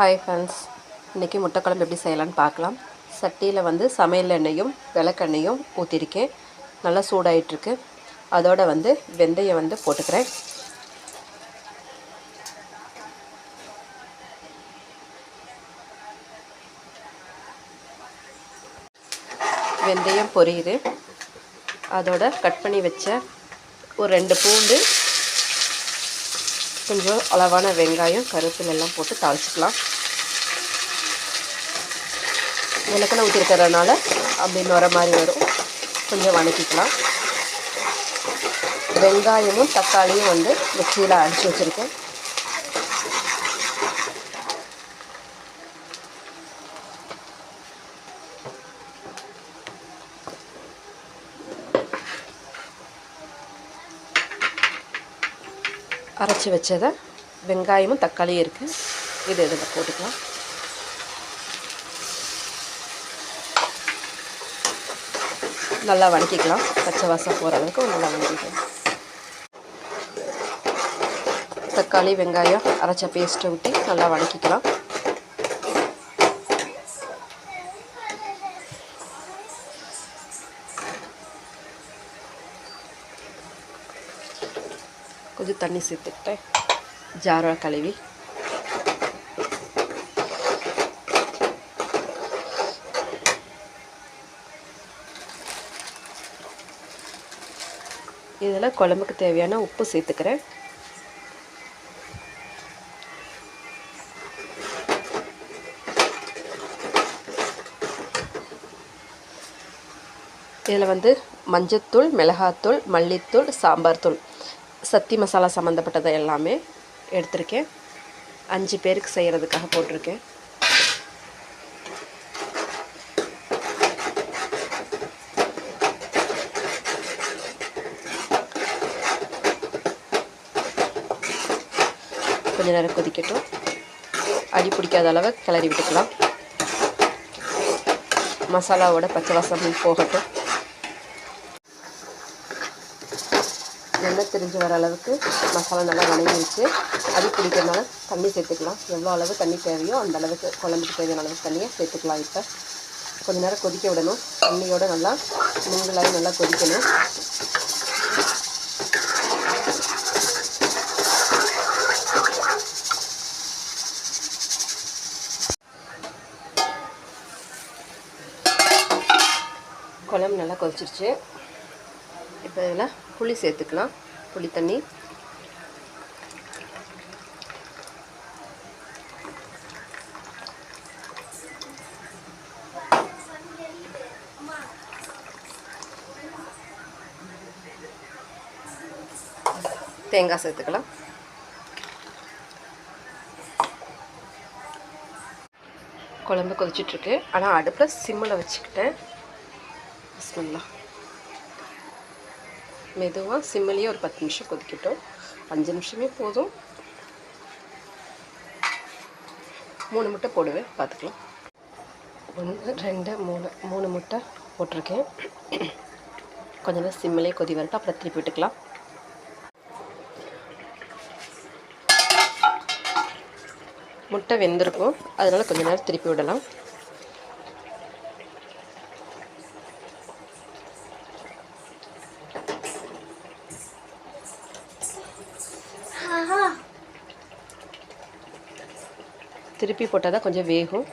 Hi friends இன்றைக்கி முட்டைக்குழம்பு எப்படி செய்யலான்னு பார்க்கலாம். சட்டியில் வந்து சமையல் எண்ணெயும் விளக்கெண்ணையும் ஊற்றிருக்கேன் நல்லா சூடாயிட்டிருக்கு. அதோட வந்து வெந்தயம் வந்து போட்டுக்கிறேன். வெந்தயம் பொரியுது. அதோட கட் பண்ணி வச்ச ஒரு ரெண்டு பூண்டு கொஞ்சம் அளவான வெங்காயம் கருவேப்பிலை எல்லாம் போட்டு தாளிச்சிக்கலாம். விளக்கெல்லாம் ஊற்றிருக்கிறதுனால அப்படி நுர மாதிரி வரும். கொஞ்சம் வணக்கிக்கலாம். வெங்காயமும் தக்காளியும் வந்து மிக்சியில் அடித்து வச்சுருக்கேன். அரைச்சி வச்சதை வெங்காயமும் தக்காளியும் இருக்குது இது இதில் போட்டுக்கலாம். நல்லா வணக்கிக்கலாம். பச்சை வாசம் போகிற அளவுக்கு நல்லா வணக்கிக்கலாம். தக்காளி வெங்காயம் அரைச்ச பேஸ்ட்டை ஊற்றி நல்லா வணக்கிக்கலாம். கொஞ்சம் தண்ணி சேர்த்துக்கிட்டேன் ஜாராக கழுவி. இதில் குழம்புக்கு தேவையான உப்பு சேர்த்துக்கிறேன். இதில் வந்து மஞ்சத்தூள் மிளகாத்தூள் மல்லித்தூள் சாம்பார் தூள். சக்தி மசாலா சம்மந்தப்பட்டதை எல்லாமே எடுத்திருக்கேன். அஞ்சு பேருக்கு செய்கிறதுக்காக போட்டிருக்கேன். கொஞ்ச நேரம் கொதிக்கட்டும். அடி பிடிக்காத அளவு கிளறி விட்டுக்கலாம். மசாலாவோட பச்சை வாசம் போகட்டும். எண்ணெய் தெரிஞ்சு வர அளவுக்கு மசாலா நல்லா வணங்கிடுச்சு அடி பிடிக்கிறதுனால தண்ணி சேர்த்துக்கலாம். எவ்வளோ அளவு தண்ணி தேவையோ அந்த அளவுக்கு குழம்புக்கு தேவையான அளவுக்கு தண்ணியை சேர்த்துக்கலாம் இப்போ. கொஞ்ச நேரம் கொதிக்க விடணும். தண்ணியோட நல்லா நீங்களாக நல்லா கொதிக்கணும். குழம்பு நல்லா கொதிச்சிருச்சு. இப்போ இதில் புளி சேர்த்துக்கலாம். புளி தண்ணி. தேங்காய் சேர்த்துக்கலாம். குழம்பு கொதிச்சிட்ருக்கு ஆனால் அடுப்பில் சிம்மில் வச்சுக்கிட்டேன். பிஸ்மில்லா மெதுவாக சிம்மிலேயே ஒரு பத்து நிமிஷம் கொதிக்கட்டும். அஞ்சு நிமிஷமே போதும். மூணு முட்டை போடுவேன். பார்த்துக்கலாம். ஒன்று ரெண்டு மூணு மூணு முட்டை போட்டிருக்கேன். கொஞ்ச நேரம் சிம்மிலே கொதி வரட்டும். அப்புறம் திருப்பி விட்டுக்கலாம். முட்டை வெந்திருக்கும். அதனால் கொஞ்ச நேரம் திருப்பி விடலாம். திருப்பி போட்டால் தான் கொஞ்சம் வேகும்.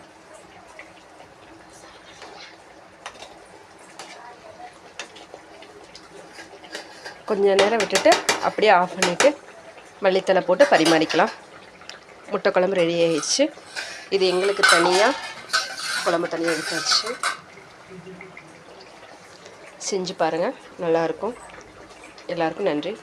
கொஞ்சம் நேரம் விட்டுட்டு அப்படியே ஆஃப் பண்ணிவிட்டு மல்லித்தலை போட்டு பரிமாறிக்கலாம். முட்டை குழம்பு ரெடி ஆகிடுச்சு இது எங்களுக்கு தனியாக குழம்பு தனியாக எடுத்தாச்சு. செஞ்சு பாருங்கள் நல்லாயிருக்கும் எல்லாருக்கும் நன்றி.